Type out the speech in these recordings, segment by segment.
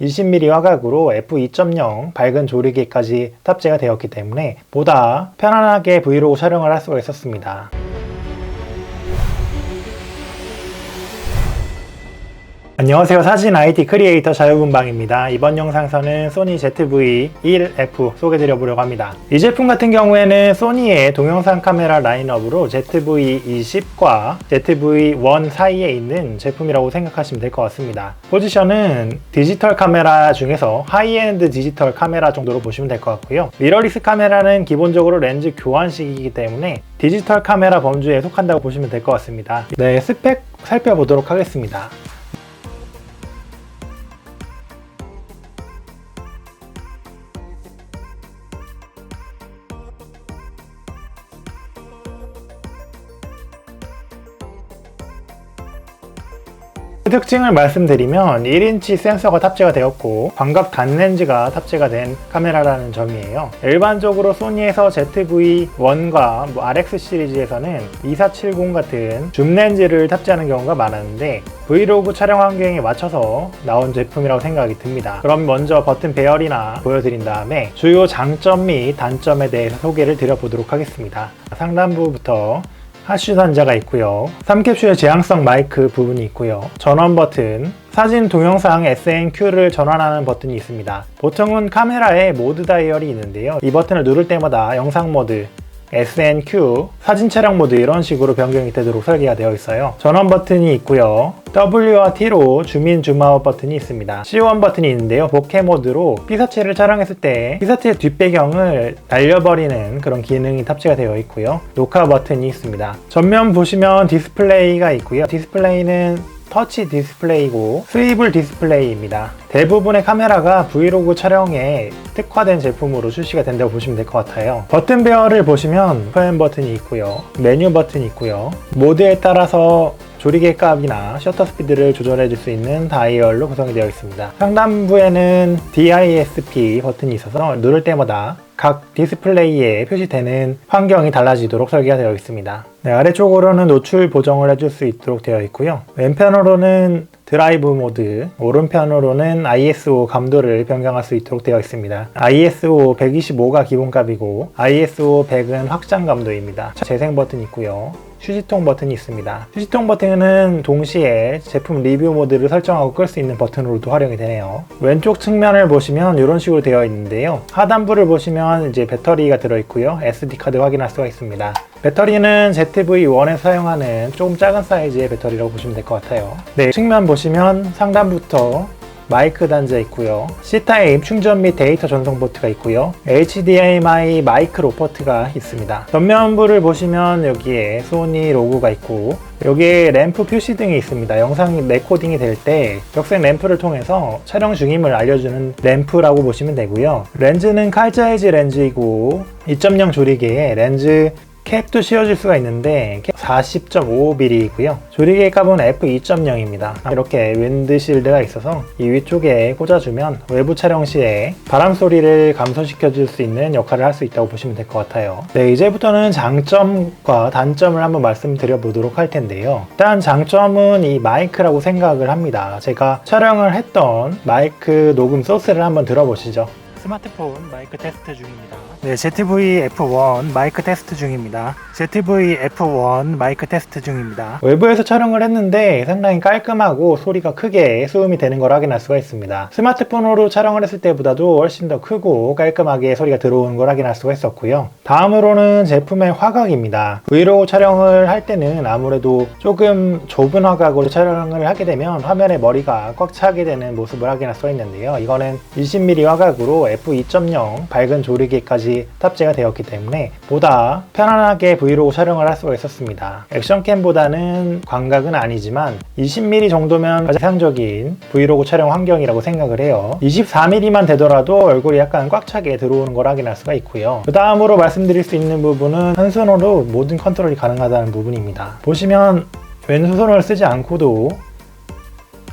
20mm 화각으로 f2.0 밝은 조리개까지 탑재가 되었기 때문에 보다 편안하게 브이로그 촬영을 할 수가 있었습니다. 안녕하세요. 사진 IT 크리에이터 자유분방입니다. 이번 영상에서는 소니 ZV-1F 소개드려 보려고 합니다. 이 제품 같은 경우에는 소니의 동영상 카메라 라인업으로 ZV-20과 ZV-1 사이에 있는 제품이라고 생각하시면 될 것 같습니다. 포지션은 디지털 카메라 중에서 하이엔드 디지털 카메라 정도로 보시면 될 것 같고요. 미러리스 카메라는 기본적으로 렌즈 교환식이기 때문에 디지털 카메라 범주에 속한다고 보시면 될 것 같습니다. 네, 스펙 살펴보도록 하겠습니다. 특징을 말씀드리면 1인치 센서가 탑재가 되었고 광각 단렌즈가 탑재가 된 카메라라는 점이에요. 일반적으로 소니에서 ZV-1과 뭐 RX 시리즈에서는 2470 같은 줌 렌즈를 탑재하는 경우가 많았는데 브이로그 촬영 환경에 맞춰서 나온 제품이라고 생각이 듭니다. 그럼 먼저 버튼 배열이나 보여드린 다음에 주요 장점 및 단점에 대해서 소개를 드려보도록 하겠습니다. 상단부부터 하슈 단자가 있고요. 3캡슐의 제향성 마이크 부분이 있고요. 전원 버튼, 사진 동영상 SNQ를 전환하는 버튼이 있습니다. 보통은 카메라에 모드 다이얼이 있는데요. 이 버튼을 누를 때마다 영상 모드, SNQ, 사진 촬영 모드 이런 식으로 변경이 되도록 설계가 되어 있어요. 전원 버튼이 있고요. W와 T로 줌인 줌아웃 버튼이 있습니다. C1 버튼이 있는데요. 보케 모드로 피사체를 촬영했을 때 피사체의 뒷배경을 날려버리는 그런 기능이 탑재가 되어 있고요. 녹화 버튼이 있습니다. 전면 보시면 디스플레이가 있고요. 디스플레이는 터치 디스플레이고 스위블 디스플레이입니다. 대부분의 카메라가 브이로그 촬영에 특화된 제품으로 출시가 된다고 보시면 될 것 같아요. 버튼 배열을 보시면 포엠 버튼이 있고요. 메뉴 버튼이 있고요. 모드에 따라서 조리개 값이나 셔터 스피드를 조절해 줄 수 있는 다이얼로 구성이 되어 있습니다. 상단부에는 DISP 버튼이 있어서 누를 때마다 각 디스플레이에 표시되는 환경이 달라지도록 설계가 되어 있습니다. 네, 아래쪽으로는 노출 보정을 해줄 수 있도록 되어 있고요. 왼편으로는 드라이브 모드, 오른편으로는 ISO 감도를 변경할 수 있도록 되어 있습니다. ISO 125가 기본값이고 ISO 100은 확장 감도입니다. 재생 버튼 있고요. 휴지통 버튼이 있습니다. 휴지통 버튼은 동시에 제품 리뷰 모드를 설정하고 끌 수 있는 버튼으로도 활용이 되네요. 왼쪽 측면을 보시면 이런 식으로 되어 있는데요. 하단부를 보시면 이제 배터리가 들어있고요. SD카드 확인할 수가 있습니다. 배터리는 ZV-1에 사용하는 조금 작은 사이즈의 배터리라고 보시면 될 것 같아요. 네, 측면 보시면 상단부터 마이크 단자 있고요. C타입 충전 및 데이터 전송 포트가 있고요. HDMI 마이크로 포트가 있습니다. 전면부를 보시면 여기에 소니 로고가 있고 여기에 램프 표시 등이 있습니다. 영상 레코딩이 될때 벽색 램프를 통해서 촬영 중임을 알려주는 램프라고 보시면 되고요. 렌즈는 칼자이즈 렌즈이고 2.0 조리개에 렌즈 캡도 씌워줄 수가 있는데 40.55mm이고요. 조리개 값은 f2.0입니다. 이렇게 윈드실드가 있어서 이 위쪽에 꽂아주면 외부 촬영 시에 바람 소리를 감소시켜 줄 수 있는 역할을 할 수 있다고 보시면 될 것 같아요. 네, 이제부터는 장점과 단점을 한번 말씀드려 보도록 할 텐데요. 일단 장점은 이 마이크라고 생각을 합니다. 제가 촬영을 했던 마이크 녹음 소스를 한번 들어보시죠. 스마트폰 마이크 테스트 중입니다. 네, ZV F1 마이크 테스트 중입니다. ZV F1 마이크 테스트 중입니다. 외부에서 촬영을 했는데 상당히 깔끔하고 소리가 크게 수음이 되는 걸 확인할 수가 있습니다. 스마트폰으로 촬영을 했을 때보다도 훨씬 더 크고 깔끔하게 소리가 들어오는 걸 확인할 수가 있었고요. 다음으로는 제품의 화각입니다. 브이로그 촬영을 할 때는 아무래도 조금 좁은 화각으로 촬영을 하게 되면 화면에 머리가 꽉 차게 되는 모습을 확인할 수가 있는데요. 이거는 20mm 화각으로 f2.0 밝은 조리개까지 탑재가 되었기 때문에 보다 편안하게 브이로그 촬영을 할 수가 있었습니다. 액션캠보다는 광각은 아니지만 20mm 정도면 가장 이상적인 브이로그 촬영 환경이라고 생각을 해요. 24mm만 되더라도 얼굴이 약간 꽉 차게 들어오는 걸 확인할 수가 있고요. 그 다음으로 말씀드릴 수 있는 부분은 한 손으로 모든 컨트롤이 가능하다는 부분입니다. 보시면 왼손을 쓰지 않고도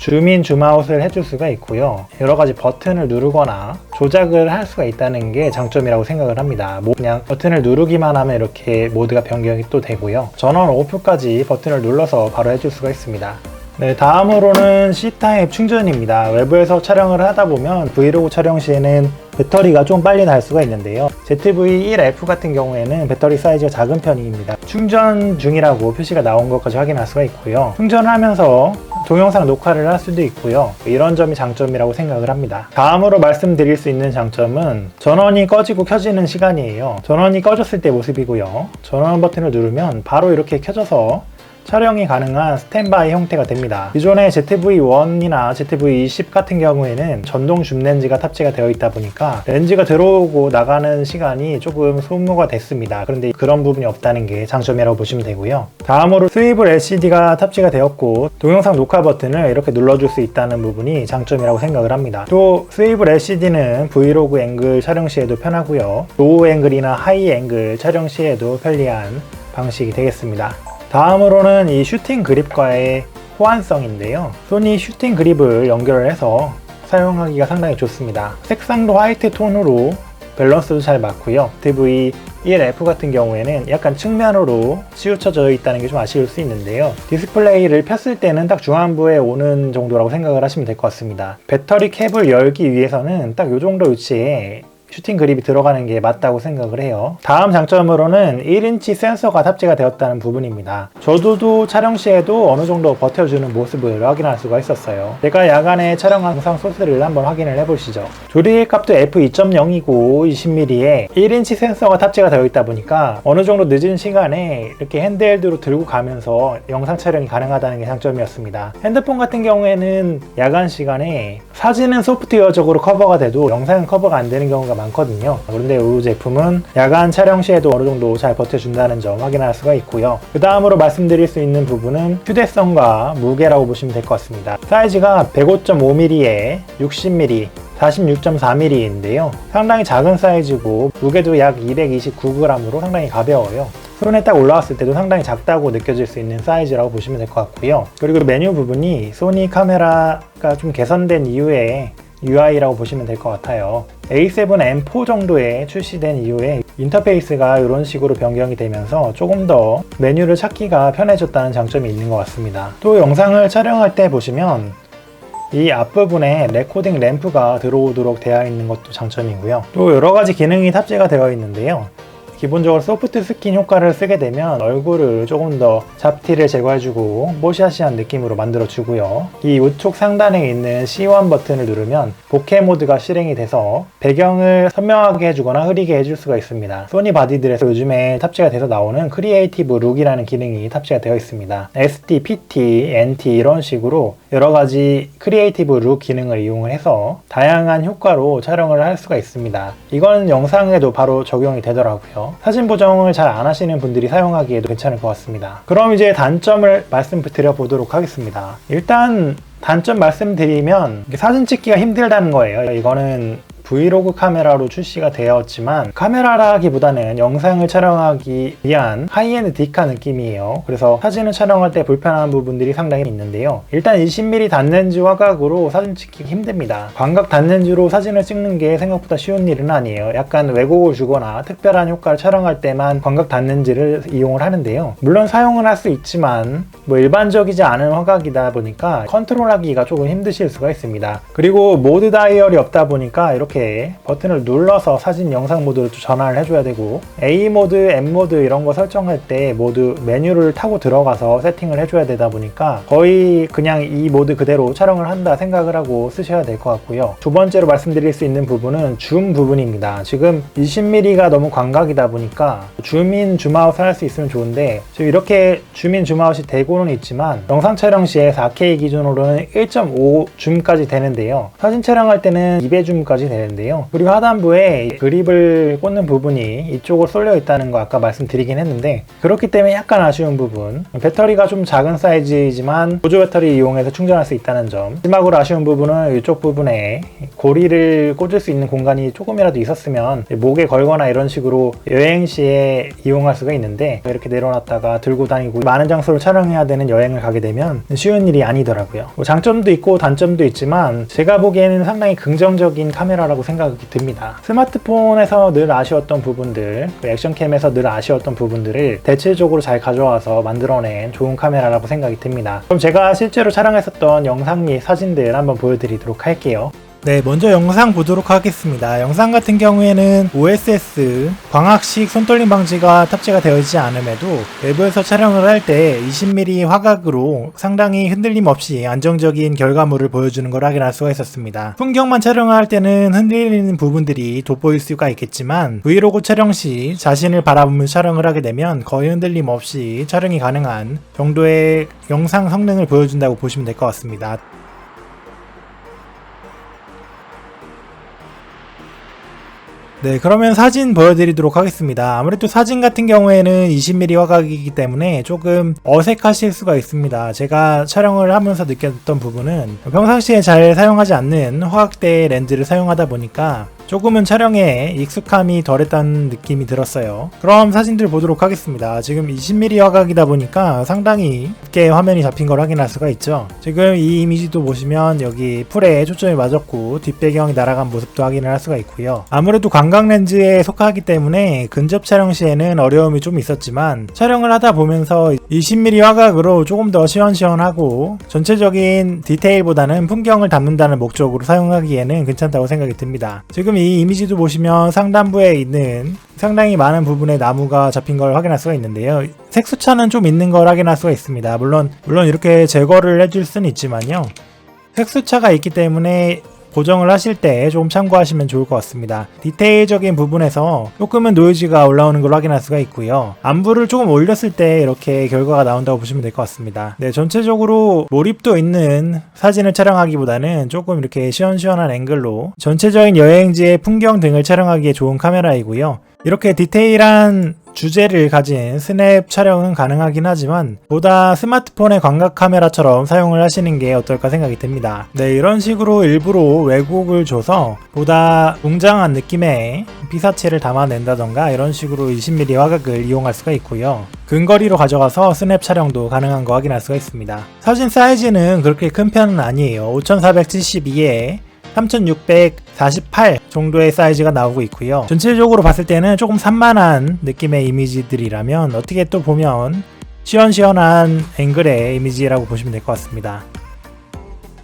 줌인 줌아웃을 해줄 수가 있고요 여러 가지 버튼을 누르거나 조작을 할 수가 있다는 게 장점이라고 생각을 합니다 뭐 그냥 버튼을 누르기만 하면 이렇게 모드가 변경이 또 되고요 전원 오프까지 버튼을 눌러서 바로 해줄 수가 있습니다 네, 다음으로는 C타입 충전입니다. 외부에서 촬영을 하다 보면 브이로그 촬영 시에는 배터리가 좀 빨리 날 수가 있는데요. ZV-1F 같은 경우에는 배터리 사이즈가 작은 편입니다. 충전 중이라고 표시가 나온 것까지 확인할 수가 있고요. 충전을 하면서 동영상 녹화를 할 수도 있고요. 이런 점이 장점이라고 생각을 합니다. 다음으로 말씀드릴 수 있는 장점은 전원이 꺼지고 켜지는 시간이에요. 전원이 꺼졌을 때 모습이고요. 전원 버튼을 누르면 바로 이렇게 켜져서 촬영이 가능한 스탠바이 형태가 됩니다. 기존의 ZV-1이나 ZV-10 같은 경우에는 전동 줌 렌즈가 탑재가 되어 있다 보니까 렌즈가 들어오고 나가는 시간이 조금 소모가 됐습니다. 그런데 그런 부분이 없다는 게 장점이라고 보시면 되고요. 다음으로 스위블 LCD가 탑재가 되었고 동영상 녹화 버튼을 이렇게 눌러줄 수 있다는 부분이 장점이라고 생각을 합니다. 또 스위블 LCD는 브이로그 앵글 촬영 시에도 편하고요. 로우 앵글이나 하이 앵글 촬영 시에도 편리한 방식이 되겠습니다. 다음으로는 이 슈팅 그립과의 호환성인데요. 소니 슈팅 그립을 연결을 해서 사용하기가 상당히 좋습니다. 색상도 화이트 톤으로 밸런스도 잘 맞고요. TV 1F 같은 경우에는 약간 측면으로 치우쳐져 있다는 게 좀 아쉬울 수 있는데요. 디스플레이를 폈을 때는 딱 중안부에 오는 정도라고 생각을 하시면 될 것 같습니다. 배터리 캡을 열기 위해서는 딱 이 정도 위치에 슈팅 그립이 들어가는 게 맞다고 생각을 해요. 다음 장점으로는 1인치 센서가 탑재가 되었다는 부분입니다. 저도 촬영 시에도 어느 정도 버텨주는 모습을 확인할 수가 있었어요. 제가 야간에 촬영한 영상 소스를 한번 확인을 해보시죠. 조리의 값도 f2.0이고 20mm에 1인치 센서가 탑재가 되어 있다 보니까 어느 정도 늦은 시간에 이렇게 핸드헬드로 들고 가면서 영상 촬영이 가능하다는 게 장점이었습니다. 핸드폰 같은 경우에는 야간 시간에 사진은 소프트웨어적으로 커버가 돼도 영상은 커버가 안 되는 경우가 많거든요. 그런데 이 제품은 야간 촬영 시에도 어느 정도 잘 버텨준다는 점 확인할 수가 있고요. 그 다음으로 말씀드릴 수 있는 부분은 휴대성과 무게라고 보시면 될 것 같습니다. 사이즈가 105.5mm에 60mm 46.4mm인데요. 상당히 작은 사이즈고 무게도 약 229g으로 상당히 가벼워요. 손에 딱 올라왔을 때도 상당히 작다고 느껴질 수 있는 사이즈라고 보시면 될 것 같고요. 그리고 메뉴 부분이 소니 카메라가 좀 개선된 이후에 UI라고 보시면 될 것 같아요. A7M4 정도에 출시된 이후에 인터페이스가 이런 식으로 변경이 되면서 조금 더 메뉴를 찾기가 편해졌다는 장점이 있는 것 같습니다. 또 영상을 촬영할 때 보시면 이 앞부분에 레코딩 램프가 들어오도록 되어 있는 것도 장점이고요. 또 여러 가지 기능이 탑재가 되어 있는데요. 기본적으로 소프트 스킨 효과를 쓰게 되면 얼굴을 조금 더 잡티를 제거해주고 모시아시한 느낌으로 만들어주고요. 이 우측 상단에 있는 C1 버튼을 누르면 보케 모드가 실행이 돼서 배경을 선명하게 해주거나 흐리게 해줄 수가 있습니다. 소니 바디들에서 요즘에 탑재가 돼서 나오는 크리에이티브 룩이라는 기능이 탑재가 되어 있습니다. SD, PT, NT 이런 식으로 여러 가지 크리에이티브 룩 기능을 이용을 해서 다양한 효과로 촬영을 할 수가 있습니다. 이건 영상에도 바로 적용이 되더라고요. 사진 보정을 잘 안 하시는 분들이 사용하기에도 괜찮을 것 같습니다. 그럼 이제 단점을 말씀드려 보도록 하겠습니다. 일단 단점 말씀드리면 사진 찍기가 힘들다는 거예요. 이거는 브이로그 카메라로 출시가 되었지만 카메라라기보다는 영상을 촬영하기 위한 하이엔드 디카 느낌이에요. 그래서 사진을 촬영할 때 불편한 부분들이 상당히 있는데요. 일단 20mm 단렌즈 화각으로 사진 찍기 힘듭니다. 광각 단렌즈로 사진을 찍는 게 생각보다 쉬운 일은 아니에요. 약간 왜곡을 주거나 특별한 효과를 촬영할 때만 광각 단렌즈를 이용을 하는데요. 물론 사용은 할 수 있지만 뭐 일반적이지 않은 화각이다 보니까 컨트롤하기가 조금 힘드실 수가 있습니다. 그리고 모드 다이얼이 없다 보니까 이렇게 버튼을 눌러서 사진 영상 모드로 전환을 해줘야 되고 A 모드, M 모드 이런 거 설정할 때 모두 메뉴를 타고 들어가서 세팅을 해줘야 되다 보니까 거의 그냥 이 모드 그대로 촬영을 한다 생각을 하고 쓰셔야 될 것 같고요. 두 번째로 말씀드릴 수 있는 부분은 줌 부분입니다. 지금 20mm가 너무 광각이다 보니까 줌인 줌아웃을 할 수 있으면 좋은데 지금 이렇게 줌인 줌아웃이 되고는 있지만 영상 촬영 시에 4K 기준으로는 1.5 줌까지 되는데요. 사진 촬영할 때는 2배 줌까지 되는 데요. 그리고 하단부에 그립을 꽂는 부분이 이쪽으로 쏠려 있다는 거 아까 말씀드리긴 했는데 그렇기 때문에 약간 아쉬운 부분. 배터리가 좀 작은 사이즈이지만 보조 배터리 이용해서 충전할 수 있다는 점. 마지막으로 아쉬운 부분은 이쪽 부분에 고리를 꽂을 수 있는 공간이 조금이라도 있었으면 목에 걸거나 이런 식으로 여행 시에 이용할 수가 있는데 이렇게 내려놨다가 들고 다니고 많은 장소를 촬영해야 되는 여행을 가게 되면 쉬운 일이 아니더라고요. 뭐 장점도 있고 단점도 있지만 제가 보기에는 상당히 긍정적인 카메라라고 카메라라고 생각이 듭니다. 스마트폰에서 늘 아쉬웠던 부분들, 그 액션캠에서 늘 아쉬웠던 부분들을 대체적으로 잘 가져와서 만들어낸 좋은 카메라라고 생각이 듭니다. 그럼 제가 실제로 촬영했었던 영상 및 사진들 한번 보여드리도록 할게요. 네, 먼저 영상 보도록 하겠습니다. 영상 같은 경우에는 OSS 광학식 손떨림 방지가 탑재가 되어 있지 않음에도 외부에서 촬영을 할 때 20mm 화각으로 상당히 흔들림 없이 안정적인 결과물을 보여주는 걸 확인할 수가 있었습니다. 풍경만 촬영할 때는 흔들리는 부분들이 돋보일 수가 있겠지만 브이로그 촬영 시 자신을 바라보며 촬영을 하게 되면 거의 흔들림 없이 촬영이 가능한 정도의 영상 성능을 보여준다고 보시면 될 것 같습니다. 네, 그러면 사진 보여드리도록 하겠습니다. 아무래도 사진 같은 경우에는 20mm 화각이기 때문에 조금 어색하실 수가 있습니다. 제가 촬영을 하면서 느꼈던 부분은 평상시에 잘 사용하지 않는 화각대 렌즈를 사용하다 보니까 조금은 촬영에 익숙함이 덜했다는 느낌이 들었어요. 그럼 사진들 보도록 하겠습니다. 지금 20mm 화각이다 보니까 상당히 쉽게 화면이 잡힌 걸 확인할 수가 있죠. 지금 이 이미지도 보시면 여기 풀에 초점이 맞았고 뒷배경이 날아간 모습도 확인을 할 수가 있고요. 아무래도 광각 렌즈에 속하기 때문에 근접 촬영 시에는 어려움이 좀 있었지만 촬영을 하다 보면서 20mm 화각으로 조금 더 시원시원하고 전체적인 디테일보다는 풍경을 담는다는 목적으로 사용하기에는 괜찮다고 생각이 듭니다. 지금 이 이미지도 보시면 상단부에 있는 상당히 많은 부분에 나무가 잡힌 걸 확인할 수가 있는데요. 색수차는 좀 있는 걸 확인할 수가 있습니다. 물론 물론 이렇게 제거를 해줄 수는 있지만요. 색수차가 있기 때문에 고정을 하실 때좀 참고하시면 좋을 것 같습니다. 디테일적인 부분에서 조금은 노이즈가 올라오는 걸 확인할 수가 있고요. 안부를 조금 올렸을 때 이렇게 결과가 나온다고 보시면 될 것 같습니다. 네, 전체적으로 몰입도 있는 사진을 촬영하기보다는 조금 이렇게 시원시원한 앵글로 전체적인 여행지의 풍경 등을 촬영하기에 좋은 카메라이고요. 이렇게 디테일한 주제를 가진 스냅 촬영은 가능하긴 하지만 보다 스마트폰의 광각 카메라처럼 사용을 하시는 게 어떨까 생각이 듭니다. 네, 이런 식으로 일부러 왜곡을 줘서 보다 웅장한 느낌의 피사체를 담아낸다던가 이런 식으로 20mm 화각을 이용할 수가 있고요. 근거리로 가져가서 스냅 촬영도 가능한 거 확인할 수가 있습니다. 사진 사이즈는 그렇게 큰 편은 아니에요. 5472에 3648 정도의 사이즈가 나오고 있고요. 전체적으로 봤을 때는 조금 산만한 느낌의 이미지들이라면 어떻게 또 보면 시원시원한 앵글의 이미지라고 보시면 될 것 같습니다.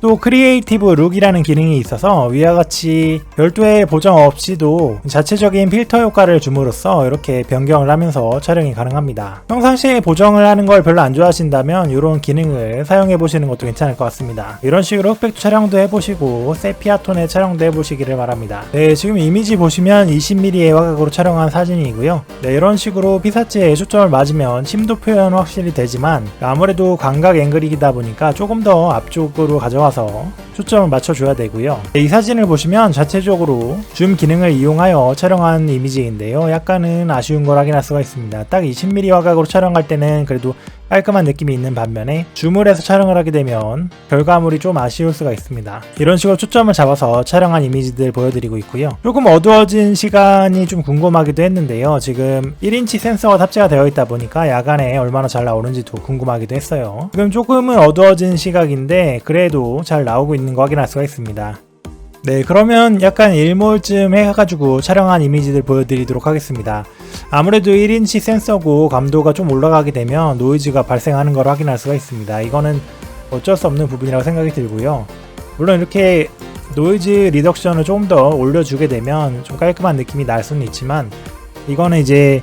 또 크리에이티브 룩이라는 기능이 있어서 위와 같이 별도의 보정 없이도 자체적인 필터 효과를 줌으로써 이렇게 변경을 하면서 촬영이 가능합니다. 평상시에 보정을 하는 걸 별로 안 좋아하신다면 이런 기능을 사용해 보시는 것도 괜찮을 것 같습니다. 이런 식으로 흑백 촬영도 해보시고 세피아 톤의 촬영도 해보시기를 바랍니다. 네, 지금 이미지 보시면 20mm의 화각으로 촬영한 사진이고요. 네, 이런 식으로 피사체에 초점을 맞으면 심도 표현 확실히 되지만 아무래도 광각 앵글이다 보니까 조금 더 앞쪽으로 가져와 서 초점을 맞춰줘야 되고요. 네, 이 사진을 보시면 자체적으로 줌 기능을 이용하여 촬영한 이미지인데요. 약간은 아쉬운 걸 확인할 수가 있습니다. 딱 20mm 화각으로 촬영할 때는 그래도 깔끔한 느낌이 있는 반면에 해서 촬영을 하게 되면 결과물이 좀 아쉬울 수가 있습니다. 이런 식으로 초점을 잡아서 촬영한 이미지들 보여드리고 있고요. 조금 어두워진 시간이 좀 궁금하기도 했는데요. 지금 1인치 센서가 탑재가 되어 있다 보니까 야간에 얼마나 잘 나오는지도 궁금하기도 했어요. 지금 조금은 어두워진 시각인데 그래도 잘 나오고 있는 거 확인할 수가 있습니다. 네, 그러면 약간 일몰쯤 해가지고 촬영한 이미지들 보여드리도록 하겠습니다. 아무래도 1인치 센서고 감도가 좀 올라가게 되면 노이즈가 발생하는 걸 확인할 수가 있습니다. 이거는 어쩔 수 없는 부분이라고 생각이 들고요. 물론 이렇게 노이즈 리덕션을 조금 더 올려주게 되면 좀 깔끔한 느낌이 날 수는 있지만 이거는 이제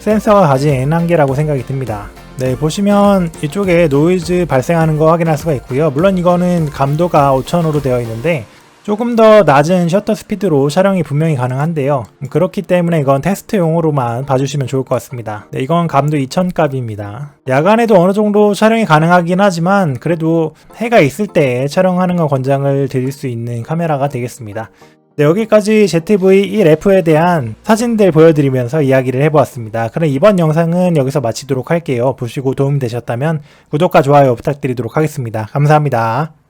센서가 가진 한계라고 생각이 듭니다. 네, 보시면 이쪽에 노이즈 발생하는 거 확인할 수가 있고요. 물론 이거는 감도가 5000으로 되어 있는데 조금 더 낮은 셔터 스피드로 촬영이 분명히 가능한데요. 그렇기 때문에 이건 테스트용으로만 봐주시면 좋을 것 같습니다. 네, 이건 감도 2000값입니다. 야간에도 어느 정도 촬영이 가능하긴 하지만 그래도 해가 있을 때 촬영하는 걸 권장을 드릴 수 있는 카메라가 되겠습니다. 네, 여기까지 ZV-1F에 대한 사진들 보여드리면서 이야기를 해보았습니다. 그럼 이번 영상은 여기서 마치도록 할게요. 보시고 도움되셨다면 구독과 좋아요 부탁드리도록 하겠습니다. 감사합니다.